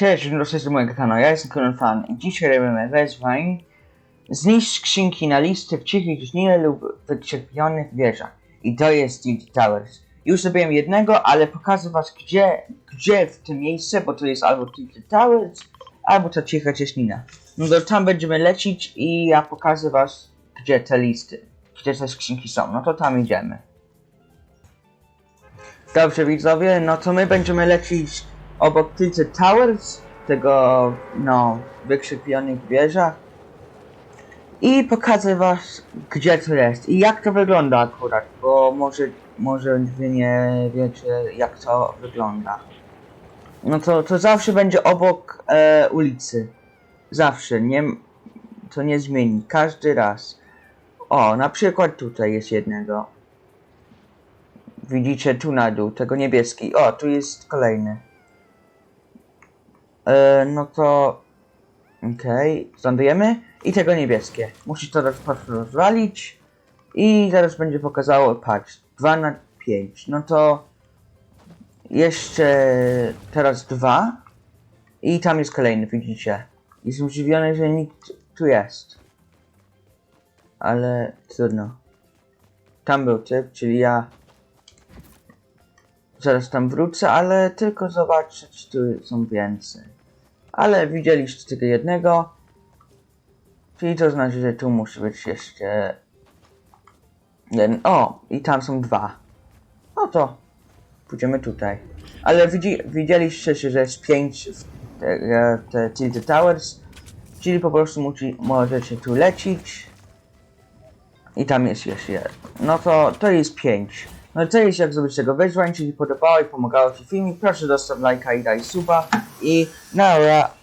Cześć, wrócę do mojego kanału, ja jestem Conan Fan i dzisiaj robimy wyzwań Zniszcz skrzynki na listy w cichych dniach lub wyczerpionych wieżach I to jest Tilt Towers. Już zrobiłem jednego, ale pokażę was gdzie, gdzie w tym miejsce, bo to jest albo Tilt Towers, albo ta cicha cieśnina. No to tam będziemy lecieć i ja pokażę was gdzie te listy, gdzie te skrzynki są, no to tam idziemy. Dobrze widzowie, no to my będziemy lecieć obok Tilted Towers, tego, no, wykrzywionych wieżach i pokażę was, gdzie to jest i jak to wygląda akurat, bo może, może wy nie wiecie, jak to wygląda. No to, to zawsze będzie obok e, ulicy. Zawsze, nie, to nie zmieni, każdy raz. O, na przykład tutaj jest jednego. Widzicie tu na dół, tego niebieski. O, tu jest kolejny. E, no to... Okej, okay. I tego niebieskie. Musisz to prostu rozwalić. I zaraz będzie pokazało, patrz, 2 na 5. No to... Jeszcze teraz dwa. I tam jest kolejny, widzicie. Jestem zdziwiony, że nikt tu jest. Ale trudno. Tam był typ, czyli ja Zaraz tam wrócę, ale tylko zobaczyć, tu są więcej. Ale widzieliście tylko jednego. Czyli to znaczy, że tu musi być jeszcze jeden. O, i tam są dwa. No to pójdziemy tutaj. Ale widzi, widzieliście, że jest pięć w te, te Tilted Towers. Czyli po prostu musi, możecie tu lecieć. I tam jest jeszcze jeden. No to to jest pięć. No jest jak zrobić tego? Wyzwań, czyli podobało i pomagało Ci filmik, proszę dostaw lajka i daj suba. I nara.